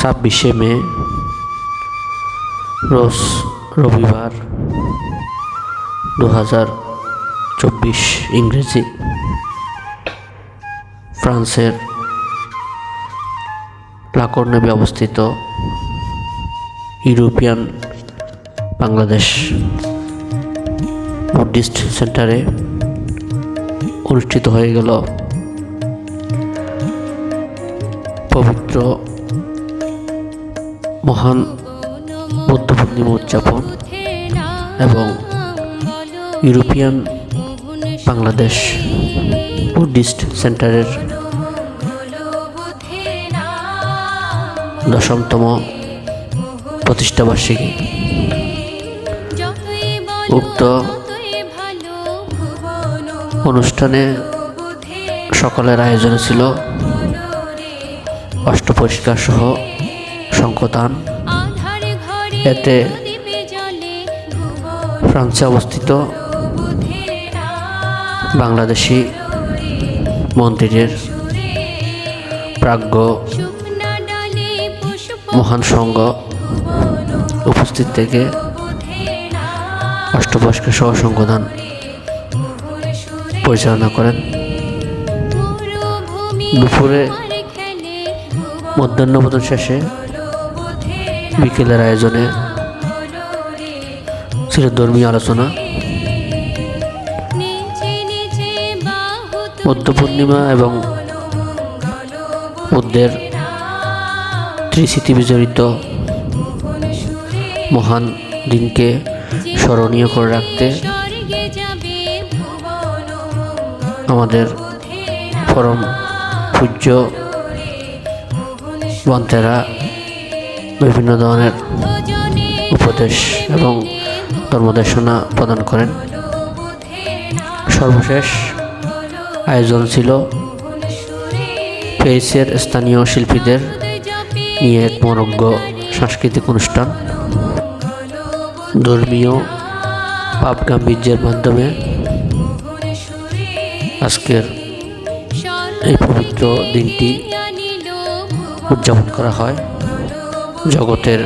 ছাব্বিশে মে, রোজ রবিবার দু হাজার চব্বিশ ইংরেজি। ফ্রান্সের লাকর্নেবে অবস্থিত ইউরোপিয়ান বাংলাদেশ বুদ্ধিস্ট সেন্টারে অনুষ্ঠিত হয়ে গেল পবিত্র মহান বুদ্ধ পূর্ণিমা উদযাপন এবং ইউরোপিয়ান বাংলাদেশ বুদ্ধিস্ট সেন্টারের দশমতম প্রতিষ্ঠাবার্ষিকী। উক্ত অনুষ্ঠানে সকলের আয়োজন ছিল অষ্টপরিষ্কার সহ সংকতান এতে ফ্রান্সে অবস্থিত বাংলাদেশি মন্দিরের প্রাজ্ঞ মহান সংঘ উপস্থিত থেকে অষ্টপরিষ্কার সহ সংকোধন পরিচালনা করেন। দুপুরে মধ্যাহ্নভোজন শেষে বিকেলের আয়োজনে ছিল ধর্মীয় আলোচনা। বুদ্ধ পূর্ণিমা এবং বুদ্ধের ত্রিস্মৃতি বিজড়িত মহান দিনকে স্মরণীয় করে রাখতে আমাদের পরম পূজ্য বন্তেরা বিভিন্ন ধরনের উপদেশ এবং ধর্মদেশনা প্রদান করেন। সর্বশেষ আয়োজন ছিল পেরিসের স্থানীয় শিল্পীদের নিয়ে এক মনজ্ঞ সাংস্কৃতিক অনুষ্ঠান। ধর্মীয় পাপ গাম্ভীর্যের মাধ্যমে আজকের এই পবিত্র দিনটি উদযাপন করা হয়। জগতের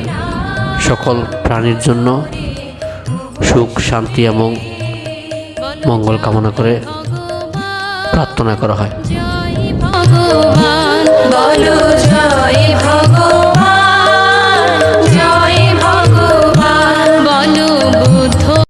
সকল প্রাণীর জন্য সুখ, শান্তি এবং মঙ্গল কামনা করে প্রার্থনা করা হয়। বলো জয় ভগবান।